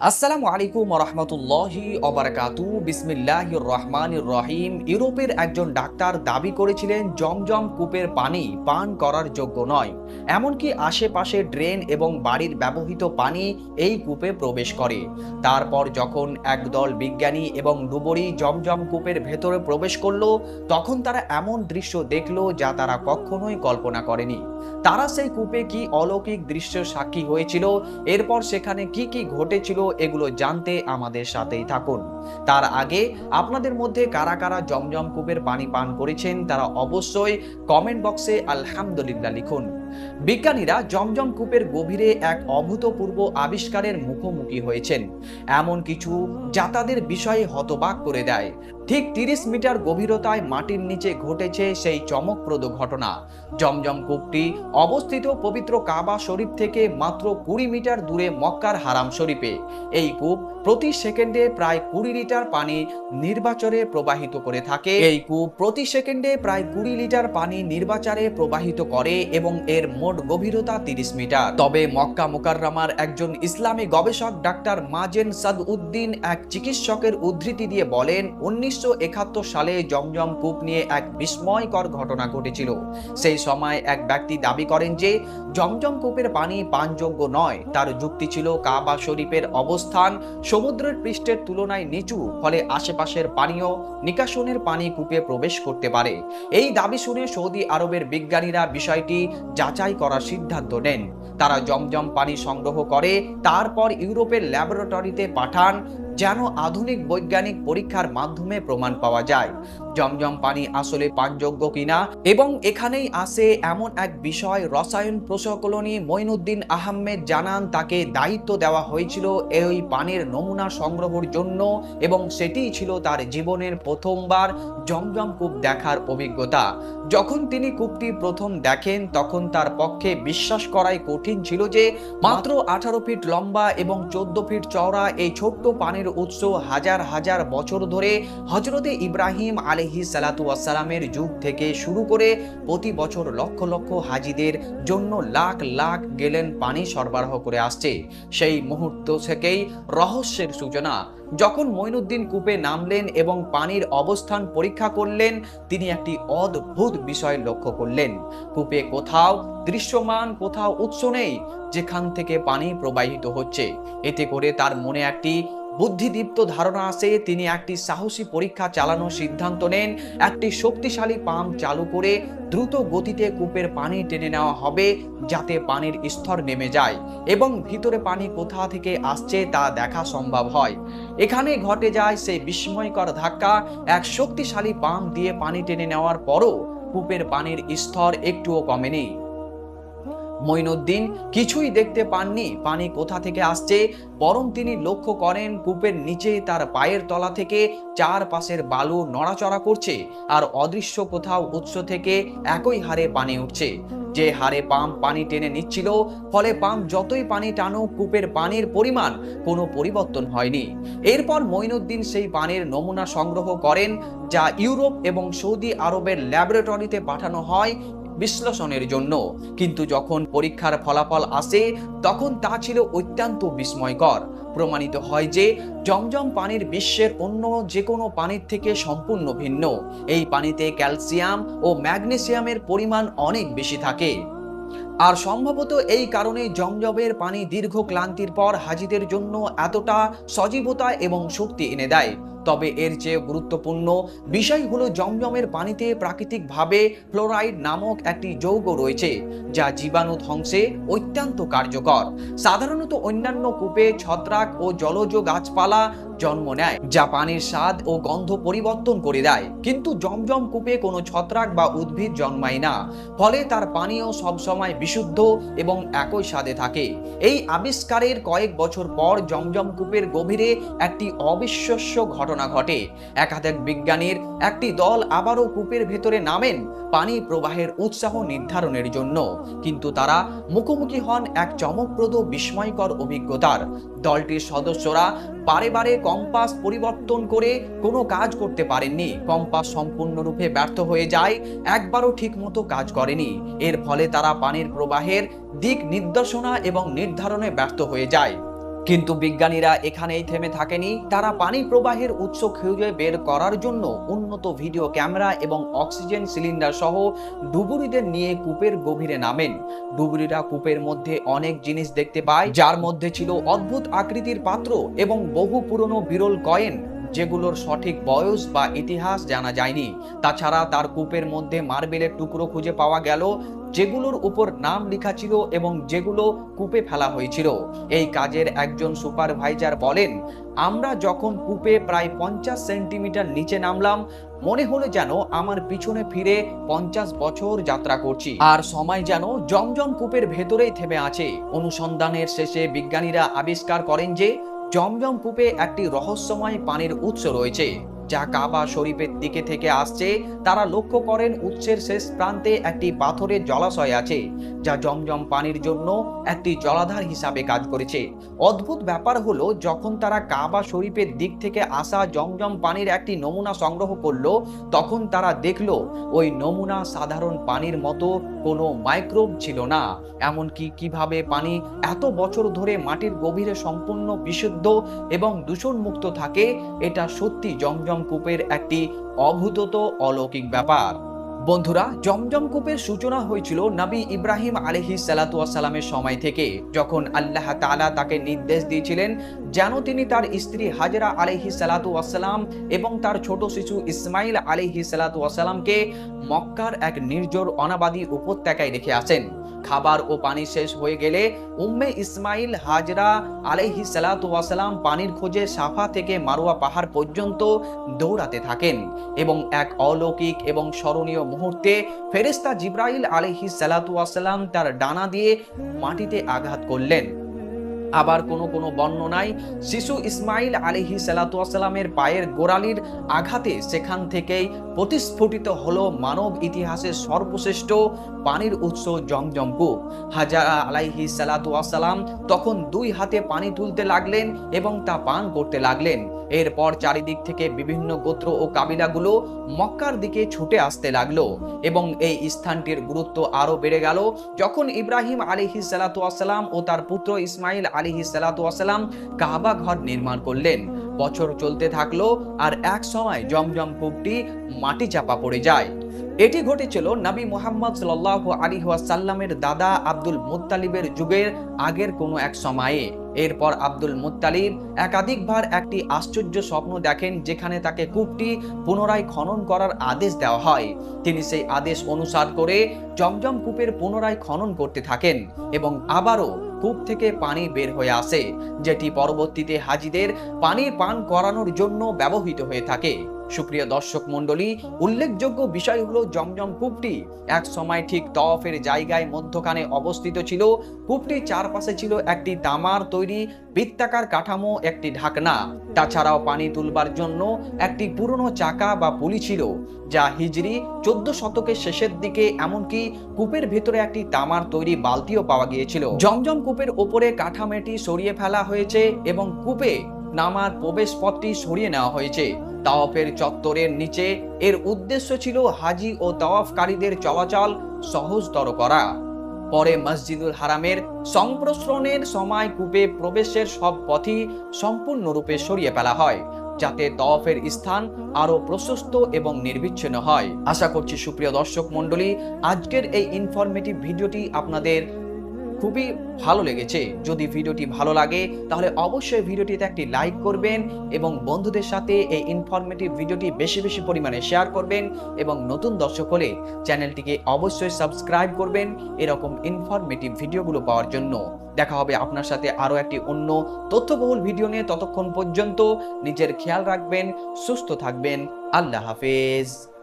আসসালামু আলাইকুম রহমতুল্লাহি অবরাকাতু বিসমিল্লাহ রহমান রহিম। ইউরোপের একজন ডাক্তার দাবি করেছিলেন, জমজম কূপের পানি পান করার যোগ্য নয়। এমনকি আশেপাশে ড্রেন এবং বাড়ির ব্যবহৃত পানি এই কূপে প্রবেশ করে। তারপর যখন একদল বিজ্ঞানী এবং ডুবরি জমজম কূপের ভেতরে প্রবেশ করল, তখন তারা এমন দৃশ্য দেখল যা তারা কখনোই কল্পনা করেনি। তারা সেই কূপে কি অলৌকিক দৃশ্যের সাক্ষী হয়েছিল? এরপর সেখানে কি কি ঘটেছিল? এগুলো জানতে আমাদের সাথেই থাকুন। তার আগে আপনাদের মধ্যে কারা কারা জমজম কূপের পানি পান করেছেন, তারা অবশ্যই কমেন্ট বক্সে আলহামদুলিল্লাহ লিখুন। বিজ্ঞানীরা জমজম কূপের গভীরে এক অভূতপূর্ব আবিষ্কারের মুখোমুখি হয়েছেন। এমন কিছু যা তাদের বিষয়ে হতবাক করে দেয়। ঠিক তিরিশ মিটার গভীরতায় মাটির নিচে ঘটেছে সেই চমকপ্রদ ঘটনা। জমজম কূপটি অবস্থিত পবিত্র কাবা শরীফ থেকে মাত্র কুড়ি মিটার দূরে মক্কার হারাম শরীফে। এই কূপ প্রতি সেকেন্ডে প্রায় কুড়ি লিটার পানি নির্বাচরে প্রবাহিত করে থাকে। এই কূপ প্রতি সেকেন্ডে প্রায় কুড়ি লিটার পানি নির্বাচারে প্রবাহিত করে এবং এর মোট গভীরতা তিরিশ মিটার। তবে মক্কা মোকাররমার একজন ইসলামী গবেষক ডাক্তার মাজেন সাদ উদ্দিন এক চিকিৎসকের উদ্ধৃতি দিয়ে বলেন উনিশশো সালে জমজম কূপ নিয়ে এক বিস্ময়কর ঘটনা ঘটেছিল। সেই সময় এক ব্যক্তি দাবি করেন যে, জমজম কূপের পানি পানযোগ্য নয়। তার যুক্তি ছিল, কাবা শরীফের অবস্থান সমুদ্রের পৃষ্ঠের তুলনায় নিচু, ফলে আশেপাশের পানীয় নিকাশনের পানি কূপে প্রবেশ করতে পারে। এই দাবি শুনে সৌদি আরবের বিজ্ঞানীরা বিষয়টি যাচাই করার সিদ্ধান্ত নেন। তারা জমজম পানি সংগ্রহ করে, তারপর ইউরোপের ল্যাবরেটরিতে পাঠান যেন আধুনিক বৈজ্ঞানিক পরীক্ষার মাধ্যমে প্রমাণ পাওয়া যায়। জমজম পানি আসলে পানযোগ্য কিনা এবং এখানেই আসে এমন এক বিষয়, রসায়ন প্রকৌশলী মঈনুদ্দিন আহমেদ জানান তাকে দায়িত্ব দেওয়া হয়েছিল এই পানির নমুনা সংগ্রহের জন্য এবং সেটিই ছিল তার জীবনের প্রথমবার জমজম কূপ দেখার অভিজ্ঞতা। যখন তিনি কূপটি প্রথম দেখেন, তখন তার পক্ষে বিশ্বাস করাই কঠিন ছিল যে, মাত্র আঠারো ফিট লম্বা এবং চোদ্দ ফিট চওড়া এই ছোট্ট পানির উৎস হাজার হাজার বছর ধরে হজরতে ইব্রাহিম আলহি সালাতামের যুগ থেকে শুরু করে প্রতি বছর লক্ষ লক্ষ হাজিদের জন্য লাখ লাখ গেলেন পানি সরবরাহ করে আসছে। সেই মুহূর্ত থেকেই রহস্যের সূচনা। যখন মঈনুদ্দিন কূপে নামলেন এবং পানির অবস্থান পরীক্ষা করলেন, তিনি একটি অদ্ভুত বিষয় লক্ষ্য করলেন। কূপে কোথাও দৃশ্যমান, কোথাও উৎস নেই, যেখান থেকে পানি প্রবাহিত হচ্ছে। এতে করে তার মনে একটি বুদ্ধিদীপ্ত ধারণা আসে তিনি একটি সাহসী পরীক্ষা চালানোর সিদ্ধান্ত নেন। একটি শক্তিশালী পাম্প চালু করে দ্রুত গতিতে কূপের পানি টেনে নেওয়া হবে, যাতে পানির স্তর নেমে যায় এবং ভিতরে পানি কোথা থেকে আসছে তা দেখা সম্ভব হয়। এখানে ঘটে যায় সেই বিস্ময়কর ধাক্কা। এক শক্তিশালী পাম্প দিয়ে পানি টেনে নেওয়ার পরও কূপের পানির স্তর একটুও কমেনি। মঈনুদ্দিন কিছুই দেখতে পাননি। পানি কোথা থেকে আসছে? বরং তিনি লক্ষ্য করেন কূপের নিচে তার পায়ের তলা থেকে চারপাশের বালু নড়াচড়া করছে আর অদৃশ্য কোথাও উৎস থেকে একই হারে পানি উঠছে। যে হারে পাম্প পানি টেনে নিচ্ছিল, ফলে পাম্প যতই পানি টানো কূপের পানির পরিমাণ কোনো পরিবর্তন হয়নি। এরপর মঈনুদ্দিন সেই পানির নমুনা সংগ্রহ করেন, যা ইউরোপ এবং সৌদি আরবের ল্যাবরেটরিতে পাঠানো হয় বিশ্লেষণের জন্য। কিন্তু যখন পরীক্ষার ফলাফল আসে, তখন তা ছিল অত্যন্ত বিস্ময়কর। প্রমাণিত হয় যে, জমজম পানির বিশ্বের অন্য যে কোনো পানির থেকে সম্পূর্ণ ভিন্ন। এই পানিতে ক্যালসিয়াম ও ম্যাগনেসিয়ামের পরিমাণ অনেক বেশি থাকে। আর সম্ভবত এই কারণে জমজমের পানি দীর্ঘ ক্লান্তির পর হাজিদের জন্য এতটা সজীবতা এবং শক্তি এনে দেয়। তবে এর চেয়ে গুরুত্বপূর্ণ বিষয় হলো জমজমের পানিতে প্রাকৃতিকভাবে ফ্লোরাইড নামক একটি যৌগ রয়েছে, যা জীবাণু ধ্বংসে অত্যন্ত কার্যকর। সাধারণত অন্যান্য কূপে ছত্রাক ও জলজ গাছপালা জন্ম নেয়। যা পানির স্বাদ ও গন্ধ পরিবর্তন করে দেয়। কিন্তু জমজম কূপে কোনো ছত্রাক বা উদ্ভিদ জন্মায় না। ফলে তার পানীয় সবসময় বিশুদ্ধ এবং একই স্বাদে থাকে। এই আবিষ্কারের কয়েক বছর পর জমজম কূপের গভীরে একটি অবিশ্বাস্য ঘটনা ঘটে। একাধিক বিজ্ঞানীর একটি দল আবারও কূপের ভেতরে নামেন পানি প্রবাহের উৎসাহ নির্ধারণের জন্য। কিন্তু তারা মুখোমুখি হন এক চমকপ্রদ বিস্ময়কর অভিজ্ঞতার। দলটির সদস্যরা বারে বারে কম্পাস পরিবর্তন করে কোনো কাজ করতে পারেননি। কম্পাস সম্পূর্ণরূপে ব্যর্থ হয়ে যায়, একবারও ঠিকমতো কাজ করেনি। এর ফলে তারা পানির প্রবাহের দিক নির্দেশনা এবং নির্ধারণে ব্যর্থ হয়ে যায়। কিন্তু বিজ্ঞানীরা এখানেই থেমে থাকেনি। তারা পানি প্রবাহের উৎস খুঁজে বের করার জন্য উন্নত ভিডিও ক্যামেরা এবং অক্সিজেন সিলিন্ডার সহ ডুবুরিদের নিয়ে কূপের গভীরে নামেন। ডুবুরিরা কূপের মধ্যে অনেক জিনিস দেখতে পায়, যার মধ্যে ছিল অদ্ভুত আকৃতির পাত্র এবং বহু পুরনো বিরল কয়েন। যেগুলোর সঠিক বয়স বা ইতিহাস জানা যায়নি। তাছাড়া তার কূপের মধ্যে মার্বেলের টুকরো খুঁজে পাওয়া গেল, যেগুলোর উপর নাম লেখা ছিল এবং যেগুলো কূপে ফেলা হয়েছিল। এই কাজের একজন সুপারভাইজার বলেন, আমরা যখন কূপে প্রায় পঞ্চাশ সেন্টিমিটার নিচে নামলাম, মনে হলো যেন আমার পিছনে ফিরে পঞ্চাশ বছর যাত্রা করছি। আর সময় যেন জমজম কূপের ভেতরেই থেমে আছে। অনুসন্ধানের শেষে বিজ্ঞানীরা আবিষ্কার করেন যে জমজম কূপে একটি রহস্যময় পানির উৎস রয়েছে, যা কাবা শরীফের দিকে থেকে আসছে। তারা লক্ষ্য করেন উৎসের শেষ প্রান্তে একটি পাথরের জলাশয় আছে। যা জমজম পানির জন্য একটি জলাধার হিসাবে কাজ করেছে। অদ্ভুত ব্যাপার হলো, যখন তারা কাবা শরীফের দিক থেকে আসা জমজম পানির একটি নমুনা সংগ্রহ করল, তখন তারা দেখল, ওই নমুনা সাধারণ পানির মতো কোনো মাইক্রোব ছিল না। এমনকি কীভাবে পানি এত বছর ধরে মাটির গভীরে সম্পূর্ণ বিশুদ্ধ এবং দূষণমুক্ত থাকে, এটা সত্যি জমজম কূপের একটি অভূতত অলৌকিক ব্যাপার। বন্ধুরা, জমজম কূপের সূচনা হয়েছিল নবী ইব্রাহিম আলহি সালাতামের সময় থেকে, যখন আল্লাহ তালা তাকে নির্দেশ দিয়েছিলেন যেন তিনি তার স্ত্রী হাজরা আলহি সালাতাম এবং তার ছোট শিশু ইসমাইল আলহি সালাতামকে মক্কার এক নির্জর অনাবাদী উপত্যকায় রেখে আসেন। খাবার ও পানি শেষ হয়ে গেলে উম্মে ইসমাইল হাজরা আলাইহি সালাতাম পানির খোঁজে সাফা থেকে মারুয়া পাহাড় পর্যন্ত দৌড়াতে থাকেন এবং এক অলৌকিক এবং স্মরণীয় মুহূর্তে ফেরেস্তা জিব্রাইল আলাইহি সালাতাম তার ডানা দিয়ে মাটিতে আঘাত করলেন। আবার কোনো কোনো বর্ণনায় শিশু ইসমাইল আলিহি সালাতামের পায়ের গোড়ালির আঘাতে সেখান থেকেই প্রতিস্ফুটিত হলো মানব ইতিহাসের সর্বশ্রেষ্ঠ পানির উৎস জমজম কূপ হাজারা আলাইহি সালাতাম তখন দুই হাতে পানি তুলতে লাগলেন এবং তা পান করতে লাগলেন। এরপর চারিদিক থেকে বিভিন্ন গোত্র ও কাবিলাগুলো মক্কার দিকে ছুটে আসতে লাগল এবং এই স্থানটির গুরুত্ব আরও বেড়ে গেল। যখন ইব্রাহিম আলিহি সালাতাম ও তার পুত্র ইসমাইল আলিহি সালাতাম কাবা ঘর নির্মাণ করলেন। বছর চলতে থাকল আর এক সময় জমজম কূপটি মাটি চাপা পড়ে যায়। এটি ঘটেছিল নবী মোহাম্মদ সাল্লাহ আলী সাল্লামের দাদা আব্দুল মুতালিবের যুগের আগের কোনো এক সময়ে। এরপর আব্দুল মুত্তালিব একাধিকবার একটি আশ্চর্য স্বপ্ন দেখেন যেখানে তাকে কূপটি পুনরায় খনন করার আদেশ দেওয়া হয়। তিনি সেই আদেশ অনুসার করে জমজম কূপের পুনরায় খনন করতে থাকেন এবং আবারও কূপ থেকে পানি বের হয়ে আসে, যেটি পরবর্তীতে হাজিদের পানি পান করানোর জন্য ব্যবহৃত হয়ে থাকে। সুপ্রিয় দর্শক মণ্ডলী, উল্লেখযোগ্য বিষয় হলো জমজম কূপটি এক সময় ঠিক তওয়াফের জায়গায় মধ্যখানে অবস্থিত ছিল। কূপটির চারপাশে ছিল একটি তামার তৈরি বৃত্তাকার কাঠামো, একটি ঢাকনা। তাছাড়াও পানি তুলবার জন্য একটি পুরনো চাকা বা পুলি ছিল, যা হিজরি চোদ্দ শতকের শেষের দিকে এমনকি কূপের ভেতরে একটি তামার তৈরি বালতিও পাওয়া গিয়েছিল। জমজম কূপের ওপরে কাঠামোটি সরিয়ে ফেলা হয়েছে এবং কূপে নামার প্রবেশ পথটি সরিয়ে নেওয়া হয়েছে। তাওয়াফের চত্বরের নিচে এর উদ্দেশ্য ছিল হাজি ও তাওয়াফকারীদের চলাচল সহজতর করা। পরে মসজিদুল হারামের সংপ্রসারণের সময় কূপে প্রবেশের সব পথই সম্পূর্ণরূপে সরিয়ে ফেলা হয়, যাতে তওয়াফের স্থান আরও প্রশস্ত এবং নির্বিচ্ছিন্ন হয়। আশা করছি সুপ্রিয় দর্শক মণ্ডলী, আজকের এই ইনফরমেটিভ ভিডিওটি আপনাদের খুবই ভালো লেগেছে। যদি ভিডিওটি ভালো লাগে, তাহলে অবশ্যই ভিডিওটিতে একটি লাইক করবেন এবং বন্ধুদের সাথে এই ইনফরমেটিভ ভিডিওটি বেশি বেশি পরিমাণে শেয়ার করবেন এবং নতুন দর্শক হলে চ্যানেলটিকে অবশ্যই সাবস্ক্রাইব করবেন এরকম ইনফরমেটিভ ভিডিওগুলো পাওয়ার জন্য। দেখা হবে আপনার সাথে আরও একটি অন্য তথ্যবহুল ভিডিও নিয়ে ততক্ষণ পর্যন্ত। নিজের খেয়াল রাখবেন, সুস্থ থাকবেন। আল্লাহ হাফেজ।